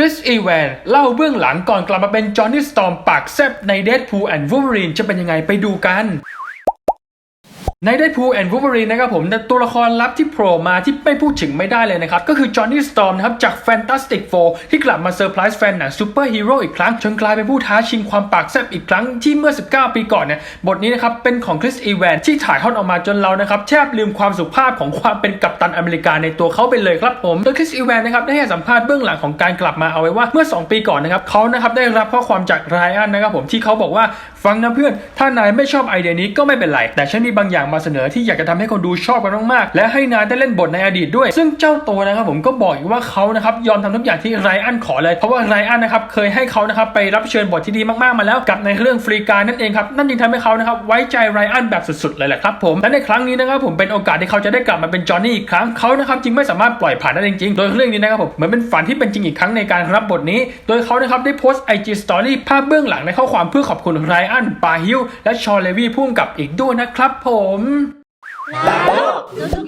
คริสอีแวนเล่าเบื้องหลังก่อนกลับมาเป็นจอห์นนี่สตอมปากแซบในเดดพูลแอนด์วูเวอรีนจะเป็นยังไงไปดูกัน ใน Deadpool and Wolverine นะครับผมแต่ตัวละครลับที่โผล่มาที่ไม่พูดถึงไม่ได้เลยนะครับ ก็คือ Johnny Storm นะครับ จาก Fantastic Four ที่กลับมาเซอร์ไพรส์แฟนหนังซูเปอร์ฮีโร่อีกครั้ง จนกลายเป็นผู้ท้าชิงความปากแซบอีกครั้งที่เมื่อ 19 ปีก่อนเนี่ยบทนี้นะครับ เป็นของคริสอีแวนที่ถ่ายทอดออกมาจนเรานะครับ แทบลืมความสุภาพของความเป็นกัปตันอเมริกาในตัวเขาไปเลยครับผมโดยคริสอีแวนนะครับได้ให้สัมภาษณ์เบื้องหลังของการกลับมาเอาไว้ว่าเมื่อ 2 ปีก่อนนะครับเขานะครับได้รับข้อความจากไรอันนะครับผมที่เขาบอกว่าฟังนะเพื่อนถ้านายไม่ชอบไอเดียนี้ก็ไม่เป็นไรแต่ฉันมีบางอย่างมาเสนอที่อยากจะทำให้คนดูชอบกันมากๆ และให้นายได้เล่นบทในอดีตด้วย ซึ่งเจ้าตัวนะครับผมก็บอกอีกว่าเขานะครับยอมทำทุกอย่างที่ไรอันขอเลย เพราะว่าไรอันนะครับเคยให้เขานะครับไปรับเชิญบทที่ดีมากๆมาแล้วกับในเรื่องฟรีการนั่นเองครับนั่นจึงทำให้เขานะครับไว้ใจไรอันแบบสุดๆเลยแหละครับผมและในครั้งนี้นะครับผมเป็นโอกาสที่เขาจะได้กลับมาเป็นจอห์นนี่อีกครั้งเขานะครับจึงไม่สามารถปล่อยผ่านได้จริงๆโดยเรื่องนี้นะครับผมเหมือนเป็นฝันที่เป็นจริงอีกครั้งในการรับบทนี้ โดยเขานะครับได้โพสต์ IG Story ภาพเบื้องหลังในข้อความเพื่อขอบคุณไรอันปาฮิลและชอเลวีพุ่มกับอีกด้วยนะครับผมนาโลกรู้ทุกเรื่อง